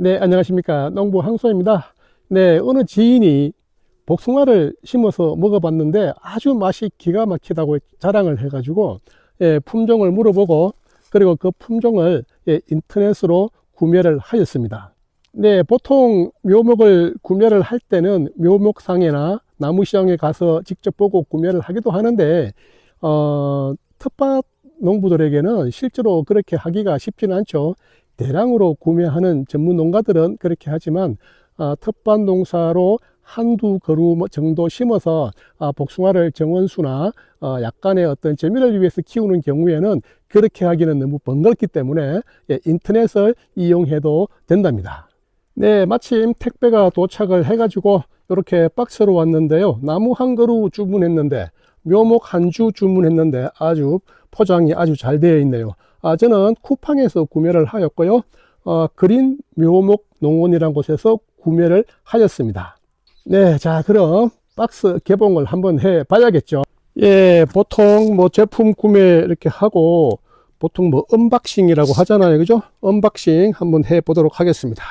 네, 안녕하십니까. 농부 항소입니다. 네, 어느 지인이 복숭아를 심어서 먹어봤는데 아주 맛이 기가 막히다고 자랑을 해가지고, 예, 품종을 물어보고, 그리고 그 품종을 예, 인터넷으로 구매를 하였습니다. 네, 보통 묘목을 구매를 할 때는 묘목상에나 나무시장에 가서 직접 보고 구매를 하기도 하는데, 어, 텃밭 농부들에게는 실제로 그렇게 하기가 쉽지는 않죠. 대량으로 구매하는 전문 농가들은 그렇게 하지만 아, 텃밭 농사로 한두 그루 뭐 정도 심어서 아, 복숭아를 정원수나 어, 약간의 어떤 재미를 위해서 키우는 경우에는 그렇게 하기는 너무 번거롭기 때문에 예, 인터넷을 이용해도 된답니다. 네, 마침 택배가 도착을 해가지고 이렇게 박스로 왔는데요. 나무 한 그루 주문했는데 묘목 한 주 주문했는데 아주 포장이 아주 잘 되어 있네요. 아, 저는 쿠팡에서 구매를 하였고요. 어, 그린 묘목 농원이라는 곳에서 구매를 하였습니다. 네, 자, 그럼 박스 개봉을 한번 해 봐야겠죠. 예, 보통 뭐 제품 구매 이렇게 하고 보통 뭐 언박싱이라고 하잖아요. 그죠? 언박싱 한번 해 보도록 하겠습니다.